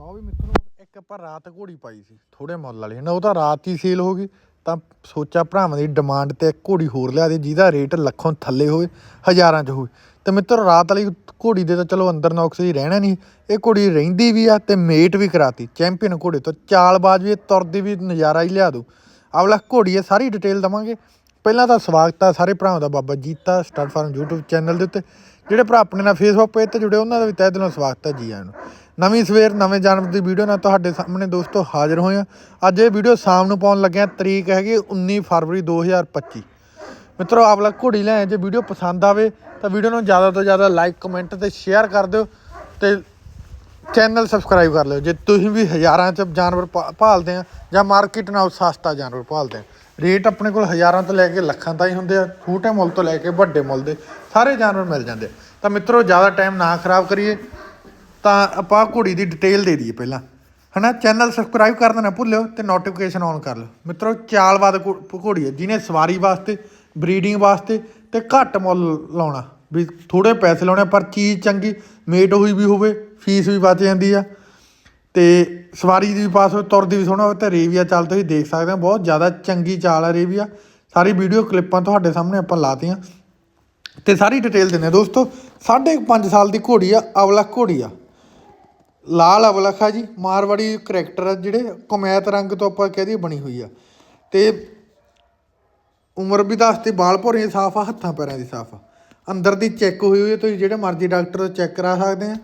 ਲਓ ਵੀ ਮਿੱਤਰੋ, ਇੱਕ ਆਪਾਂ ਰਾਤ ਘੋੜੀ ਪਾਈ ਸੀ ਥੋੜੇ ਮੁੱਲ ਵਾਲੀ। ਨਾ ਉਹ ਤਾਂ ਰਾਤ ਹੀ ਸੇਲ ਹੋ ਗਈ, ਤਾਂ ਸੋਚਿਆ ਭਰਾਵਾਂ ਦੀ ਡਿਮਾਂਡ ਤੇ ਇੱਕ ਘੋੜੀ ਹੋਰ ਲਿਆ ਦੇ, ਜਿਹਦਾ ਰੇਟ ਲੱਖੋਂ ਥੱਲੇ ਹੋਵੇ, ਹਜ਼ਾਰਾਂ 'ਚ ਹੋਵੇ। ਤੇ ਮਿੱਤਰ, ਰਾਤ ਵਾਲੀ ਘੋੜੀ ਦੇ ਤਾਂ ਚਲੋ ਅੰਦਰ ਨੌਕਸ ਹੀ ਰਹਿਣਾ ਨਹੀਂ, ਇਹ ਘੋੜੀ ਰਹਿੰਦੀ ਵੀ ਆ ਤੇ ਮੇਟ ਵੀ ਕਰਾਤੀ। ਚੈਂਪੀਅਨ ਘੋੜੇ ਤੋਂ ਚਾਲਬਾਜ਼ ਵੀ ਇਹ ਤੁਰਦੀ ਵੀ, ਨਜ਼ਾਰਾ ਹੀ ਲਿਆ ਦੂ। ਆਵਲਾ ਘੋੜੀ ਇਹ ਸਾਰੀ ਡਿਟੇਲ ਦਵਾਂਗੇ। ਪਹਿਲਾਂ ਤਾਂ ਸਵਾਗਤ ਆ ਸਾਰੇ ਭਰਾਵਾਂ ਦਾ, Baba Jeeta star farm YouTube channel ਦੇ ਉੱਤੇ। ਜਿਹੜੇ ਭਰਾ ਆਪਣੇ ਨਾਲ ਫੇਸਬੁੱਕ ਪੇਜ ਤੇ ਜੁੜੇ, ਉਹਨਾਂ ਦਾ ਵੀ ਤਹਿ ਦਿਲੋਂ ਸਵਾਗਤ ਹੈ ਜੀ ਆਇਆਂ ਨੂੰ। ਨਵੀਂ ਸਵੇਰ, ਨਵੇਂ ਜਾਨਵਰ ਦੀ ਵੀਡੀਓ ਨਾਲ ਤੁਹਾਡੇ ਸਾਹਮਣੇ ਦੋਸਤੋ ਹਾਜ਼ਰ ਹੋਏ ਹਾਂ। ਅੱਜ ਇਹ ਵੀਡੀਓ ਸ਼ਾਮ ਨੂੰ ਪਾਉਣ ਲੱਗਿਆ ਤਰੀਕ ਹੈਗੀ 19 ਫਰਵਰੀ 2025 ਮਿੱਤਰੋ ਆਪਲਾ ਘੋੜੀ ਲੈ ਜੇ ਵੀਡੀਓ ਪਸੰਦ ਆਵੇ ਤਾਂ ਵੀਡੀਓ ਨੂੰ ਜ਼ਿਆਦਾ ਤੋਂ ਜ਼ਿਆਦਾ ਲਾਈਕ, ਕਮੈਂਟ ਤੇ ਸ਼ੇਅਰ ਕਰ ਦਿਓ ਤੇ ਚੈਨਲ ਸਬਸਕ੍ਰਾਈਬ ਕਰ ਲਿਓ। ਜੇ ਤੁਸੀਂ ਵੀ ਹਜ਼ਾਰਾਂ ਚ ਜਾਨਵਰ ਪਾ- ਭਾਲਦੇ ਆ ਜਾਂ ਮਾਰਕੀਟ ਨਾਲੋਂ ਸਸਤਾ ਜਾਨਵਰ ਭਾਲਦੇ ਆ ਰੇਟ ਆਪਣੇ ਕੋਲ ਹਜ਼ਾਰਾਂ ਤੋਂ ਲੈ ਕੇ ਲੱਖਾਂ ਤਾਈਂ ਹੁੰਦੇ ਆ, ਛੋਟੇ ਮੁੱਲ ਤੋਂ ਲੈ ਕੇ ਵੱਡੇ ਮੁੱਲ ਦੇ ਸਾਰੇ ਜਾਨਵਰ ਮਿਲ ਜਾਂਦੇ ਆ। ਤਾਂ ਮਿੱਤਰੋ, ਜ਼ਿਆਦਾ ਟਾਈਮ ਨਾ ਖਰਾਬ ਕਰੀਏ। ਤਾਂ ਆਪਾਂ ਘੋੜੀ ਦੀ ਡਿਟੇਲ ਦੇ ਦਈਏ ਪਹਿਲਾਂ। ਹਨਾ ਚੈਨਲ ਸਬਸਕ੍ਰਾਈਬ ਕਰ ਨਾ ਭੁੱਲਿਓ ਤੇ ਨੋਟੀਫਿਕੇਸ਼ਨ ਔਨ ਕਰ ਲਓ। ਮਿੱਤਰੋ, ਚਾਲਵਾਦ ਘੋ- ਘੋੜੀ ਹੈ, ਜਿਹਨੇ ਸਵਾਰੀ ਵਾਸਤੇ ਬਰੀਡਿੰਗ ਵਾਸਤੇ ਤੇ ਘੱਟ ਮੁੱਲ ਲਾਉਣਾ। ਵੀ ਥੋੜੇ ਪੈਸੇ ਲਾਉਣੇ ਪਰ ਚੀਜ਼ ਚੰਗੀ ਮੇਟ ਹੋਈ ਵੀ ਹੋਵੇ ਫੀਸ ਵੀ ਬਚ ਜਾਂਦੀ ਆ। ਤੇ ਸਵਾਰੀ ਦੀ ਵੀ ਪਾਸ ਹੋਵੇ, ਤੁਰਦੀ ਵੀ ਸੋਹਣਾ ਹੋਵੇ, ਤੇ ਰੇਵੀਆ ਚਾਲ ਤੁਸੀਂ ਦੇਖ ਸਕਦੇ ਹੋ, ਬਹੁਤ ਜ਼ਿਆਦਾ ਚੰਗੀ ਚਾਲ ਆ ਰੇਵੀਆ। ਸਾਰੀ ਵੀਡੀਓ ਕਲਿੱਪਾਂ ਤੁਹਾਡੇ ਸਾਹਮਣੇ ਆਪਾਂ ਲਾਤੀਆਂ। ਤੇ ਸਾਰੀ ਡਿਟੇਲ ਦਿੰਦੇ ਹਾਂ। ਦੋਸਤੋ, ਸਾਢੇ ਕੁ ਪੰਜ ਸਾਲ ਦੀ ਘੋੜੀ ਆ, ਅਵਲਾ ਘੋੜੀ ਆ। ਲਾਲ ਅਵਲਖ ਆ ਜੀ, ਮਾਰਵਾੜੀ ਕਰੈਕਟਰ ਆ ਜਿਹੜੇ ਕਮੈਤ ਰੰਗ ਤੋਂ ਆਪਾਂ ਕਹਿ ਦਈਏ ਬਣੀ ਹੋਈ ਆ। ਤੇ ਉਮਰ ਵੀ ਦੱਸਦੇ ਬਾਲ ਭੋਰੀਆਂ ਸਾਫ਼ ਆ, ਹੱਥਾਂ ਪੈਰਾਂ ਦੀ ਸਾਫ਼ ਆ। ਅੰਦਰ ਦੀ ਚੈੱਕ ਹੋਈ ਹੋਈ ਹੈ ਤੁਸੀਂ ਜਿਹੜੇ ਮਰਜ਼ੀ ਡਾਕਟਰ ਤੋਂ ਚੈੱਕ ਕਰਾ ਸਕਦੇ ਆ।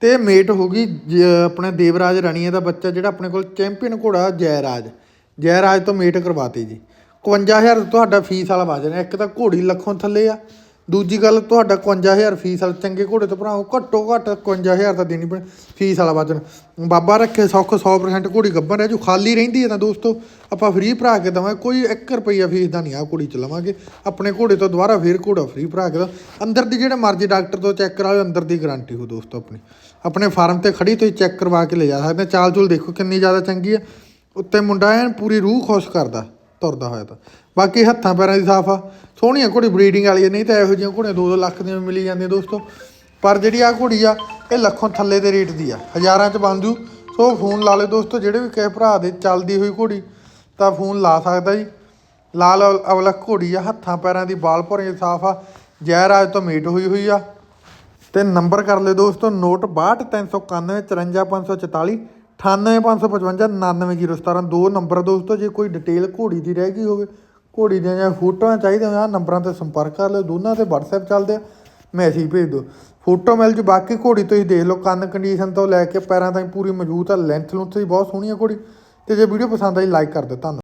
ਤੇ ਮੇਟ ਹੋ ਗਈ ਜ- ਆਪਣੇ ਦੇਵਰਾਜ ਰਾਣੀਆ ਦਾ ਬੱਚਾ ਜਿਹੜਾ ਆਪਣੇ ਕੋਲ ਚੈਂਪੀਅਨ ਘੋੜਾ ਜੈਰਾਜ। ਜੈਰਾਜ ਤੋਂ ਮੇਟ ਕਰਵਾਤੀ ਜੀ। 51000 ਤੁਹਾਡਾ ਫੀਸ ਵਾਲਾ ਵਜਨ ਹੈ ਇੱਕ ਤਾਂ ਘੋੜੀ ਲੱਖੋਂ ਥੱਲੇ ਆ। ਦੂਜੀ ਗੱਲ, ਤੁਹਾਡਾ 51000 ਫੀਸ ਵਾਲਾ ਚੰਗੇ ਘੋੜੇ ਤੋਂ ਭਰਾਓ, ਘੱਟੋ ਘੱਟ 51000 ਤਾਂ ਦੇਣੀ ਪੈਣੀ ਫੀਸ ਵਾਲਾ ਵਜਨ ਬਾਬਾ ਰੱਖੇ ਸੌਖ 100% ਘੋੜੀ ਗੱਭਣ ਰਹਿ ਜੋ, ਖਾਲੀ ਰਹਿੰਦੀ ਹੈ ਤਾਂ ਦੋਸਤੋ, ਆਪਾਂ ਫ੍ਰੀ ਭਰਾ ਕੇ ਦਵਾਂਗੇ, ਕੋਈ 1 ਰੁਪਈਆ ਫੀਸ ਦਾ ਨਹੀਂ ਆ ਘੋੜੀ ਚ ਲਵਾਂਗੇ। ਆਪਣੇ ਘੋੜੇ ਤੋਂ ਦੁਬਾਰਾ ਫੇਰ ਘੋੜਾ ਫ੍ਰੀ ਭਰਾ ਕੇ ਦਾ ਅੰਦਰ ਦੀ ਜਿਹੜੇ ਮਰਜ਼ੀ ਡਾਕਟਰ ਤੋਂ ਚੈੱਕ ਕਰਾਓ, ਅੰਦਰ ਦੀ ਗਾਰੰਟੀ ਹੋ ਦੋਸਤੋ ਆਪਣੀ। ਆਪਣੇ ਫਾਰਮ ਤੇ ਖੜੀ ਤੁਸੀਂ ਚੈੱਕ ਕਰਵਾ ਕੇ ਲੈ ਜਾ ਸਕਦੇ ਚਾਲ ਚੂਲ ਦੇਖੋ ਕਿੰਨੀ ਜ਼ਿਆਦਾ ਚੰਗੀ ਹੈ। ਉੱਤੇ ਮੁੰਡਾ ਐਨ ਪੂਰੀ ਰੂਹ ਖੁਸ਼ ਕਰਦਾ। ਤੁਰਦਾ ਹੋਇਆ ਤਾਂ। ਬਾਕੀ ਹੱਥਾਂ ਪੈਰਾਂ ਦੀ ਸਾਫ਼ ਆ। ਸੋਹਣੀਆਂ ਘੋੜੀ ਬਰੀਡਿੰਗ ਵਾਲੀ ਆ, ਨਹੀਂ ਤਾਂ ਇਹੋ ਜਿਹੀਆਂ ਘੋੜੀਆਂ 2-2 ਲੱਖ ਦੀਆਂ ਮਿਲੀ ਜਾਂਦੀਆਂ ਦੋਸਤੋ। ਪਰ ਜਿਹੜੀ ਆ ਘੋੜੀ ਆ ਇਹ ਲੱਖੋਂ ਥੱਲੇ ਦੇ ਰੇਟ ਦੀ ਆ। ਹਜ਼ਾਰਾਂ ਚ ਬਣ ਜੂ। ਸੋ ਫੋਨ ਲਾ ਲਓ ਦੋਸਤੋ ਜਿਹੜੇ ਵੀ ਕਿਸੇ ਭਰਾ ਦੇ ਚੱਲਦੀ ਹੋਈ ਘੋੜੀ ਤਾਂ ਫੋਨ ਲਾ ਸਕਦਾ ਜੀ। ਲਾਲ ਅਵਲਾ ਘੋੜੀ ਆ ਹੱਥਾਂ ਪੈਰਾਂ ਦੀ ਬਾਲ ਭਰੇ ਸਾਫ਼ ਆ। ਜੈਰਾਜ ਤੋਂ ਮੀਟ ਹੋਈ ਹੋਈ ਆ। ਤੇ ਨੰਬਰ ਕਰ ਲਿਓ ਦੋਸਤੋ ਨੋਟ 62391 54544 98555 99017 ਦੋ ਨੰਬਰ ਦੋਸਤੋ ਜੇ ਕੋਈ ਡਿਟੇਲ ਘੋੜੀ ਦੀ ਰਹਿ ਗਈ ਹੋਵੇ, ਘੋੜੀ ਦੀਆਂ ਜਾਂ ਫੋਟੋਆਂ ਚਾਹੀਦੀਆਂ ਹੋਣ ਨੰਬਰਾਂ ਤੇ ਸੰਪਰਕ ਕਰ ਲਿਓ, ਦੋਨਾਂ ਤੇ WhatsApp ਚੱਲਦੇ ਆ ਮੈਸੇਜ ਭੇਜ ਦਿਓ। ਫੋਟੋ ਮਿਲ ਜੂ, ਬਾਕੀ ਘੋੜੀ ਤੁਸੀਂ ਦੇਖ ਲਓ, ਕੰਨ ਕੰਡੀਸ਼ਨ ਤੋਂ ਲੈ ਕੇ ਪੈਰਾਂ ਤਾਈਂ ਪੂਰੀ ਮਜ਼ਬੂਤ ਆ ਲੈਂਥ ਲੁੰਥ ਵੀ ਬਹੁਤ ਸੋਹਣੀ ਆ ਘੋੜੀ, ਤੇ ਜੇ ਵੀਡੀਓ ਪਸੰਦ ਆਈ ਲਾਈਕ ਕਰ ਦਿਓ, ਧੰਨਵਾਦ।